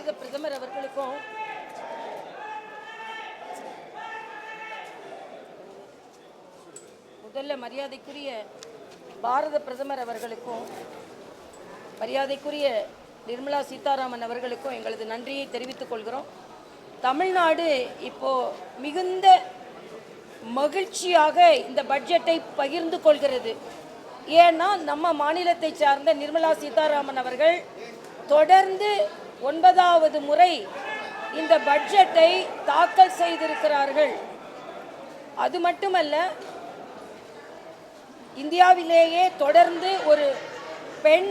பாரத பிரதமர் அவர்களுக்கும். முதல்ல மரியாதைக்குரிய பாரத பிரதமர் அவர்களுக்கும் மரியாதைக்குரிய நிர்மலா சீதாராமன் அவர்களுக்கும் எங்களது நன்றியை தெரிவித்துக் கொள்கிறோம். தமிழ்நாடு இப்போ மிகுந்த மகிழ்ச்சியாக இந்த பட்ஜெட்டை பகிர்ந்து கொள்கிறது. ஏன்னா நம்ம மாநிலத்தை சார்ந்த நிர்மலா சீதாராமன் அவர்கள் தொடர்ந்து ஒன்பதாவது முறை இந்த பட்ஜெட்டை தாக்கல் செய்திருக்கிறார்கள். அது மட்டுமல்ல இந்தியாவிலேயே தொடர்ந்து ஒரு பெண்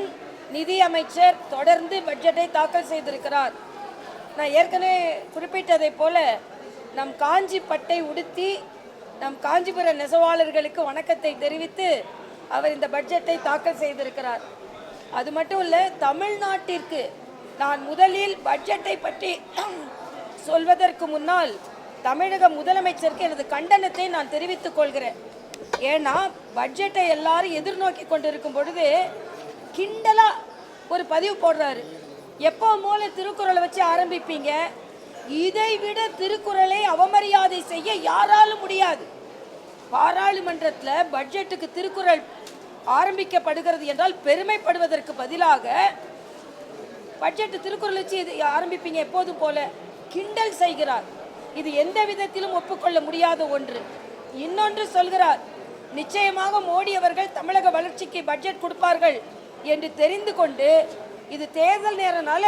நிதி அமைச்சர் தொடர்ந்து பட்ஜெட்டை தாக்கல் செய்திருக்கிறார். நான் ஏற்கனவே குறிப்பிட்டதைப் போல நம் காஞ்சி பட்டை உடுத்தி நம் காஞ்சிபுர நெசவாளர்களுக்கு வணக்கத்தை தெரிவித்து அவர் இந்த பட்ஜெட்டை தாக்கல் செய்திருக்கிறார். அது மட்டும் இல்லை தமிழ்நாட்டிற்கு நான் முதலில் பட்ஜெட்டை பற்றி சொல்வதற்கு முன்னால் தமிழக முதலமைச்சருக்கு எனது கண்டனத்தை நான் தெரிவித்துக் கொள்கிறேன். ஏன்னா பட்ஜெட்டை எல்லாரும் எதிர்நோக்கி கொண்டிருக்கும் பொழுது கிண்டலாக ஒரு பதிவு போடுறாரு. எப்போ மூல திருக்குறளை வச்சு ஆரம்பிப்பீங்க? இதை விட திருக்குறளை அவமரியாதை செய்ய யாராலும் முடியாது. பாராளுமன்றத்தில் பட்ஜெட்டுக்கு திருக்குறள் ஆரம்பிக்கப்படுகிறது என்றால் பெருமைப்படுவதற்கு பதிலாக பட்ஜெட் திருக்குறள் வச்சு இது ஆரம்பிப்பீங்க எப்போதும் போல. கிண்டல் செய்கிறார். இது எந்த விதத்திலும் ஒப்புக்கொள்ள முடியாத ஒன்று. இன்னொன்று சொல்கிறார் நிச்சயமாக மோடி அவர்கள் தமிழக வளர்ச்சிக்கு பட்ஜெட் கொடுப்பார்கள் என்று தெரிந்து கொண்டு இது தேர்தல் நேரனால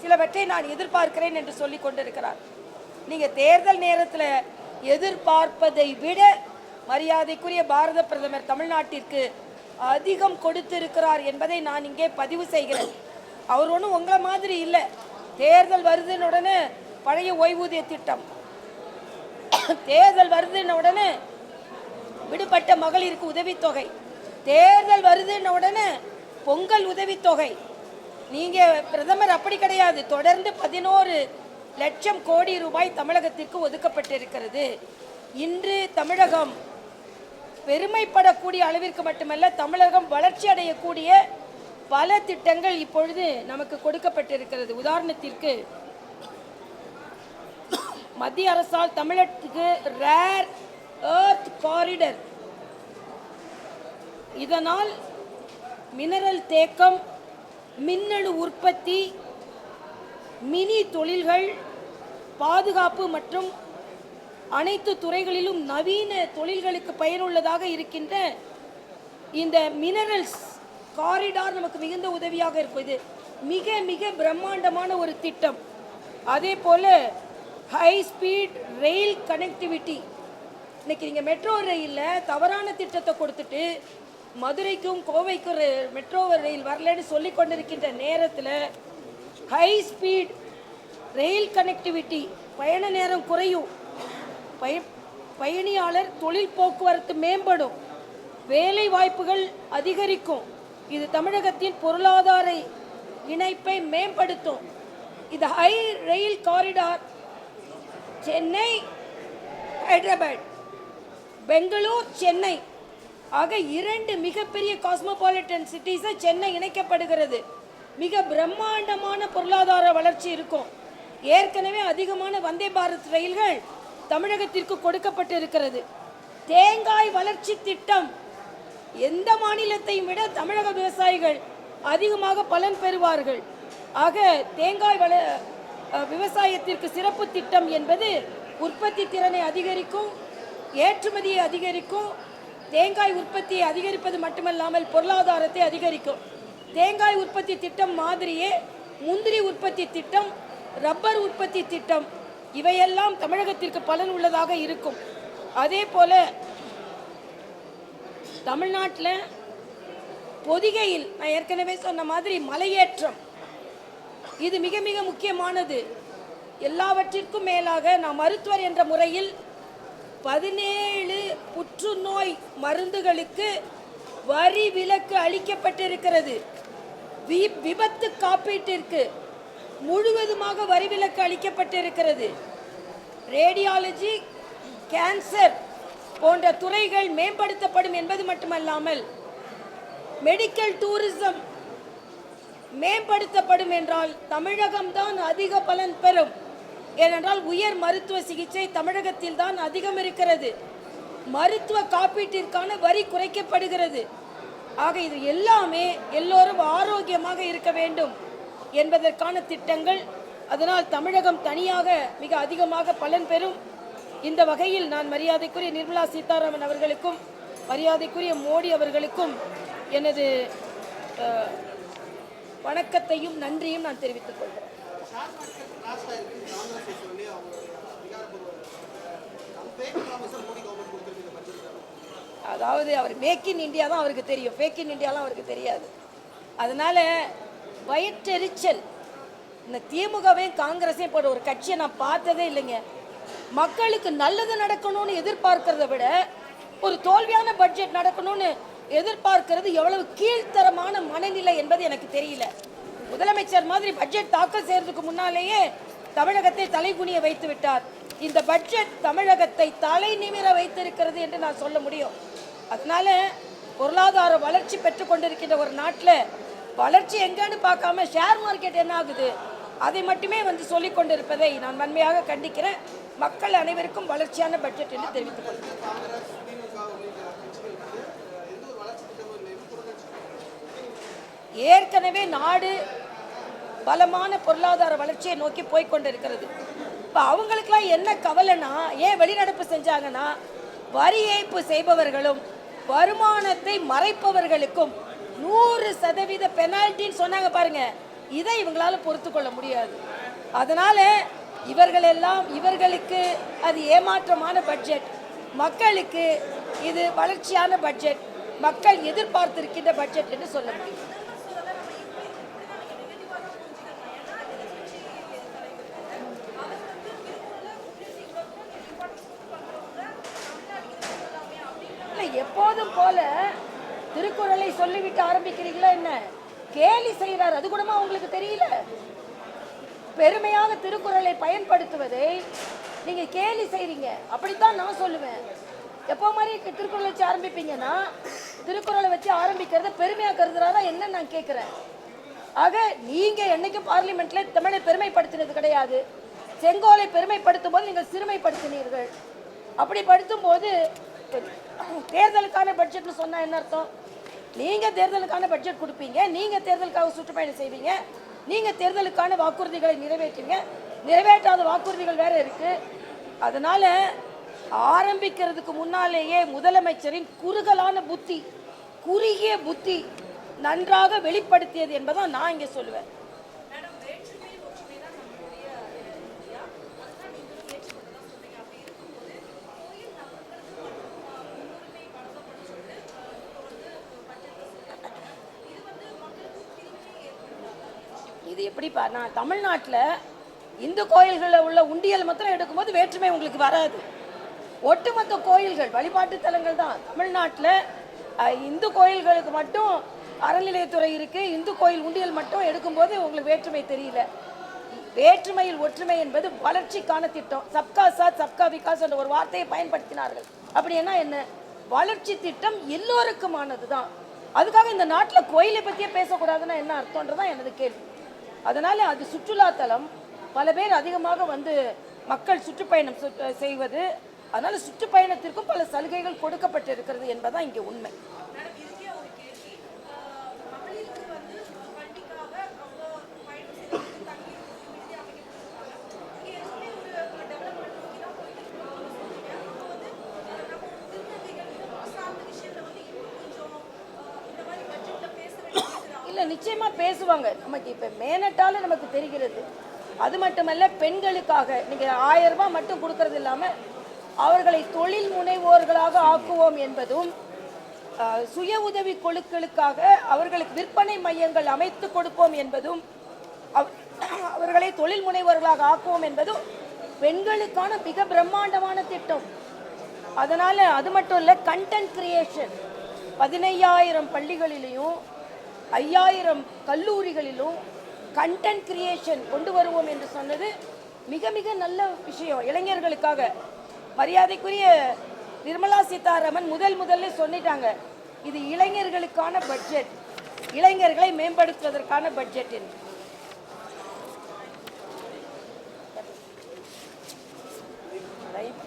சிலவற்றை நான் எதிர்பார்க்கிறேன் என்று சொல்லி கொண்டிருக்கிறார். நீங்க தேர்தல் நேரத்தில் எதிர்பார்ப்பதை விட மரியாதைக்குரிய பாரத பிரதமர் தமிழ்நாட்டிற்கு அதிகம் கொடுத்திருக்கிறார் என்பதை நான் இங்கே பதிவு செய்கிறேன். அவர் ஒன்றும் உங்களை மாதிரி இல்லை. தேர்தல் வருதுன்னு உடனே பழைய ஓய்வூதிய திட்டம். தேர்தல் வருதுன்ன உடனே விடுபட்ட மகளிருக்கு உதவித்தொகை. தேர்தல் வருதுன்ன உடனே பொங்கல் உதவித்தொகை. நீங்கள் பிரதமர் அப்படி கிடையாது. தொடர்ந்து பதினோரு லட்சம் கோடி ரூபாய் தமிழகத்திற்கு ஒதுக்கப்பட்டிருக்கிறது. இன்று தமிழகம் பெருமைப்படக்கூடிய அளவிற்கு மட்டுமல்ல தமிழகம் வளர்ச்சி அடையக்கூடிய பல திட்டங்கள் இப்பொழுது நமக்கு கொடுக்கப்பட்டிருக்கிறது. உதாரணத்திற்கு மத்திய அரசால் தமிழகத்துக்கு ரேர் ஏர்த் காரிடர் இதனால் மினரல் தேக்கம் மின்னணு உற்பத்தி மினி தொழில்கள் பாதுகாப்பு மற்றும் அனைத்து துறைகளிலும் நவீன தொழில்களுக்கு பயனுள்ளதாக இருக்கின்ற இந்த மினரல்ஸ் காரிடார் நமக்கு மிகுந்த உதவியாக இருக்கும். இது மிக மிக பிரம்மாண்டமான ஒரு திட்டம். அதே போல் ஹை ஸ்பீட் ரயில் கனெக்டிவிட்டி இன்னைக்கு நீங்கள் மெட்ரோ ரயிலில் தவறான திட்டத்தை கொடுத்துட்டு மதுரைக்கும் கோவைக்கும் மெட்ரோ ரயில் வரலன்னு சொல்லி கொண்டிருக்கின்ற நேரத்தில் ஹை ஸ்பீட் ரயில் கனெக்டிவிட்டி பயண நேரம் குறையும். பய பயணியாளர் தொழில் போக்குவரத்து மேம்படும். வேலை வாய்ப்புகள் அதிகரிக்கும். இது தமிழகத்தின் பொருளாதார இணைப்பை மேம்படுத்தும். இது ஹை ரயில் காரிடார் சென்னை ஹைதராபாத் பெங்களூர் சென்னை ஆக இரண்டு மிகப்பெரிய காஸ்மோபாலிட்டன் சிட்டிஸை சென்னை இணைக்கப்படுகிறது. மிக பிரம்மாண்டமான பொருளாதார வளர்ச்சி இருக்கும். ஏற்கனவே அதிகமான வந்தே பாரத் ரயில்கள் தமிழகத்திற்கு கொடுக்கப்பட்டு இருக்கிறது தேங்காய் வளர்ச்சி திட்டம் எந்த மாநிலத்தையும் விட தமிழக விவசாயிகள் அதிகமாக பலன் பெறுவார்கள். ஆக தேங்காய் வள விவசாயத்திற்கு சிறப்பு திட்டம் என்பது உற்பத்தி திறனை அதிகரிக்கும் ஏற்றுமதியை அதிகரிக்கும் தேங்காய் உற்பத்தியை அதிகரிப்பது மட்டுமல்லாமல் பொருளாதாரத்தை அதிகரிக்கும். தேங்காய் உற்பத்தி திட்டம் மாதிரியே முந்திரி உற்பத்தி திட்டம் ரப்பர் உற்பத்தி திட்டம் இவையெல்லாம் தமிழகத்திற்கு பலன் உள்ளதாக இருக்கும். அதே போல தமிழ்நாட்டில் பொதிகையில் நான் ஏற்கனவே சொன்ன மாதிரி மலையேற்றம். இது மிக மிக முக்கியமானது. எல்லாவற்றிற்கும் மேலாக நான் மருத்துவர் என்ற முறையில் பதினேழு புற்றுநோய் மருந்துகளுக்கு வரி விலக்கு அளிக்கப்பட்டிருக்கிறது. வி- விபத்து காப்பீட்டிற்கு முழுவதுமாக வரி விலக்கு அளிக்கப்பட்டிருக்கிறது. ரேடியாலஜி கேன்சர் போன்ற துறைகள் மேம்படுத்தப்படும் என்பது மட்டுமல்லாமல் மெடிக்கல் டூரிசம் மேம்படுத்தப்படும் என்றால் தமிழகம்தான் அதிக பலன் பெறும். ஏனென்றால் உயர் மருத்துவ சிகிச்சை தமிழகத்தில் தான் அதிகம் இருக்கிறது. மருத்துவ காப்பீட்டிற்கான வரி குறைக்கப்படுகிறது. ஆக இது எல்லாமே எல்லோரும் ஆரோக்கியமாக இருக்க வேண்டும் என்பதற்கான திட்டங்கள். அதனால் தமிழகம் தனியாக மிக அதிகமாக பலன் பெறும். இந்த வகையில் நான் மரியாதைக்குரிய நிர்மலா சீதாராமன் அவர்களுக்கும் மரியாதைக்குரிய மோடி அவர்களுக்கும் எனது வணக்கத்தையும் நன்றியும் நான் தெரிவித்துக் கொள்கிறேன். அதாவது அவர் மேக் இன் இந்தியா தான் அவருக்கு தெரியும். ஃபேக் இன் இந்தியாலாம் அவருக்கு தெரியாது. அதனால வயிற்றெரிச்சல் இந்த திமுகவையும் காங்கிரஸையும் போட ஒரு கட்சியை நான் பார்த்ததே இல்லைங்க. மக்களுக்கு நல்லது நடக்கணும்னு எதிர்பார்க்கிறத விட ஒரு தோல்வியான பட்ஜெட் நடக்கணும்னு எதிர்பார்க்கிறது எவ்வளவு கீழ்த்தரமான மனநிலை என்பது எனக்கு தெரியல. முதலமைச்சர் மாதிரி பட்ஜெட் தாக்கல் செய்யறதுக்கு முன்னாலேயே தமிழகத்தை தலைகுனிய வைத்து விட்டார். இந்த பட்ஜெட் தமிழகத்தை தலை நிமிர வைத்திருக்கிறது என்று நான் சொல்ல முடியும். அதனால பொருளாதார வளர்ச்சி பெற்று கொண்டிருக்கின்ற ஒரு நாட்டில் வளர்ச்சி எங்கன்னு பார்க்காம ஷேர் மார்க்கெட் என்ன ஆகுது? அதை மட்டுமே வந்து சொல்லிக் கொண்டிருப்பதை நான் வன்மையாக கண்டிக்கிறேன். மக்கள் அனைவருக்கும் வளர்ச்சியான பட்ஜெட் என்று தெரிவித்துக் கொள்கிறேன். ஏற்கனவே நாடு பலமான பொருளாதார வளர்ச்சியை நோக்கி போய் கொண்டிருக்கிறது. இப்போ அவங்களுக்கெல்லாம் என்ன கவலைனா ஏன் வெளிநடப்பு செஞ்சாங்கன்னா வரி ஏய்ப்பு செய்பவர்களும் வருமானத்தை மறைப்பவர்களுக்கும் நூறு சதவீத பெனால்ட்டின்னு சொன்னாங்க பாருங்கள் இதை இவங்களால பொறுத்து கொள்ள முடியாது. அதனால இவர்கள் எல்லாம் இவர்களுக்கு அது ஏமாற்றமான பட்ஜெட் மக்களுக்கு இது வளர்ச்சியான பட்ஜெட் மக்கள் எதிர்பார்த்திருக்கின்ற பட்ஜெட் என்று சொல்ல முடியும். எப்போதும் போல திருக்குறளை சொல்லிவிட்டு ஆரம்பிக்கிறீங்களா என்ன? கேலி செய்கிறார் அது கூடமா உங்களுக்கு தெரியல? பெருமையாக திருக்குறளை பயன்படுத்துவதை நீங்க கேலி செய்றீங்க. அப்படித்தான் நான் சொல்லுவேன். எப்போ மாதிரி திருக்குறளை வச்சு ஆரம்பிப்பீங்கன்னா திருக்குறளை வச்சு ஆரம்பிக்கிறத பெருமையாக கருதுறாரா என்ன நான் கேட்குறேன் ஆக நீங்க என்றைக்கும் பார்லிமெண்ட்ல தமிழை பெருமைப்படுத்தினது கிடையாது. செங்கோலை பெருமைப்படுத்தும் போது நீங்கள் சிறுமைப்படுத்தினீர்கள். அப்படி படுத்தும் போது தேர்தலுக்கான பட்ஜெட்னு சொன்னா என்ன அர்த்தம்? நீங்கள் தேர்தலுக்கான பட்ஜெட் கொடுப்பீங்க நீங்கள் தேர்தலுக்காக சுற்றுப்பயணம் செய்வீங்க நீங்கள் தேர்தலுக்கான வாக்குறுதிகளை நிறைவேற்றுங்க. நிறைவேற்றாத வாக்குறுதிகள் வேறு இருக்குது அதனால் ஆரம்பிக்கிறதுக்கு முன்னாலேயே முதலமைச்சரின் குறுகலான புத்தி குறுகிய புத்தி நன்றாக வெளிப்படுத்தியது என்பதான் நான் இங்கே சொல்லுவேன். இது எப்படி நான் தமிழ்நாட்டில் இந்து கோயில்களில் உள்ள உண்டியல் மாத்திரம் எடுக்கும்போது வேற்றுமை உங்களுக்கு வராது. ஒட்டுமொத்த கோயில்கள் வழிபாட்டு தலங்கள் தான். தமிழ்நாட்டில் இந்து கோயில்களுக்கு மட்டும் அறநிலையத்துறை இருக்குது இந்து கோயில் உண்டியல் மட்டும் எடுக்கும்போது உங்களுக்கு வேற்றுமை தெரியல. வேற்றுமையில் ஒற்றுமை என்பது வளர்ச்சிக்கான திட்டம். சப்கா சாத் சப்கா விகாஸ் என்ற ஒரு வார்த்தையை பயன்படுத்தினார்கள். அப்படின்னா என்ன? வளர்ச்சி திட்டம் எல்லோருக்குமானது தான் அதுக்காக இந்த நாட்டில் கோயிலை பற்றியே பேசக்கூடாதுன்னா என்ன அர்த்தம்ன்றதான் எனது கேள்வி. அதனால் அது சுற்றுலாத்தலம் பல பேர் அதிகமாக வந்து மக்கள் சுற்றுப்பயணம் செய்வது. அதனால் சுற்றுப்பயணத்திற்கும் பல சலுகைகள் கொடுக்கப்பட்டு இருக்கிறது என்பதுதான் இங்கே உண்மை. நிச்சயமாக நிச்சயமா பேசுவாங்க. நமக்கு இப்போ மேனட்டால நமக்கு தெரிகிறது. அது மட்டுமல்ல பெண்களுக்காக நீங்க ஆயிரம் ரூபாய் மட்டும் கொடுக்கறது இல்லாம அவர்களை தொழில் முனைவோர்களாக ஆக்குவோம் என்பதும் சுய உதவி குழுக்களுக்காக அவர்களுக்கு விற்பனை மையங்கள் அமைத்து கொடுப்போம் என்பதும் அவர்களை தொழில் முனைவோர்களாக ஆக்குவோம் என்பதும் பெண்களுக்கான மிக பிரம்மாண்டமான திட்டம். அதனால அது மட்டும் இல்லை கண்டென்ட் கிரியேஷன் பதினையாயிரம் பள்ளிகளிலையும் ஐயாயிரம் கல்லூரிகளிலும் கண்டென்ட் கிரியேஷன் கொண்டு வருவோம் என்று சொன்னது மிக மிக நல்ல விஷயம். இளைஞர்களுக்காக மரியாதைக்குரிய நிர்மலா சீதாராமன் முதல் முதல்ல சொல்லிட்டாங்க இது இளைஞர்களுக்கான பட்ஜெட் இளைஞர்களை மேம்படுத்துவதற்கான பட்ஜெட் என்று ரைட்.